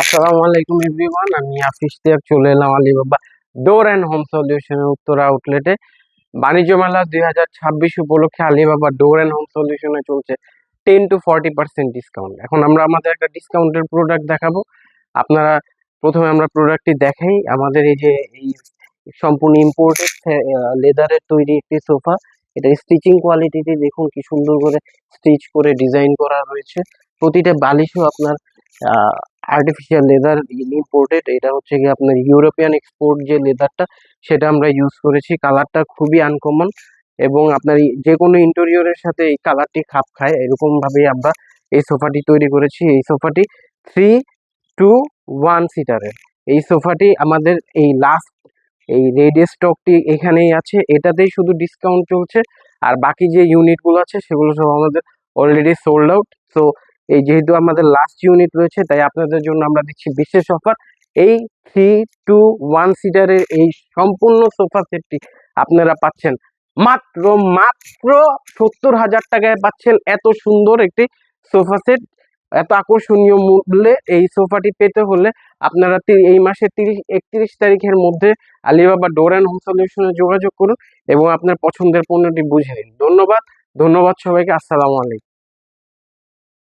আসসালামু আলাইকুম এভরিওয়ান, আমি আফিস থেকে চলে এলাম আলিবাবা ডোর অ্যান্ড হোম সলিউশনের উত্তর আউটলেটে বাণিজ্য মেলা দুই হাজার ছাব্বিশ উপলক্ষে আলিবাবা ডোর অ্যান্ড হোম সলিউশনে চলছে ten to forty percent discount এখন আমরা আমাদের একটা ডিসকাউন্টের প্রোডাক্ট দেখাবো। আপনারা প্রথমে আমরা প্রোডাক্টটি দেখাই আমাদের এই যে এই সম্পূর্ণ ইম্পোর্টেড লেদারের তৈরি একটি সোফা, এটা স্টিচিং কোয়ালিটিতে দেখুন কি সুন্দর করে স্টিচ করে ডিজাইন করা রয়েছে। প্রতিটা বালিশও আপনার আর্টিফিশিয়াল লেদার ইম্পোর্টেড এটা হচ্ছে কি আপনার ইউরোপিয়ান এক্সপোর্ট যে লেদারটা সেটা আমরা ইউজ করেছি। কালারটা খুবই আনকমন এবং আপনার যে কোনো ইন্টেরিয়রের সাথে এই কালারটি খাপ খায়। এরকম ভাবেই আমরা এই সোফাটি তৈরি করেছি। এই সোফাটি থ্রি টু ওয়ান সিটারের এই সোফাটি আমাদের এই লাস্ট এই রেড স্টকটি এখানেই আছে। এটাতেই শুধু ডিসকাউন্ট চলছে। আর বাকি যে ইউনিটগুলো আছে, সেগুলো সব আমাদের অলরেডি সোল্ড আউট সো এই যেহেতু আমাদের লাস্ট ইউনিট রয়েছে, তাই আপনাদের জন্য আমরা দিচ্ছি বিশেষ অফার এই থ্রি টু ওয়ান সিটারের এই সম্পূর্ণ সোফা সেটটি আপনারা পাচ্ছেন। মাত্র মাত্র সত্তর হাজার টাকায় পাচ্ছেন এত সুন্দর একটি সোফা সেট এত আকর্ষণীয় মূল্যে এই সোফাটি পেতে হলে আপনারা এই মাসের তিরিশ, একত্রিশ তারিখের মধ্যে আলিবাবা ডোর অ্যান্ড হোম সলিউশনে যোগাযোগ করুন এবং আপনার পছন্দের পণ্যটি বুঝে নিন। ধন্যবাদ ধন্যবাদ সবাইকে, আসসালামু আলাইকুম।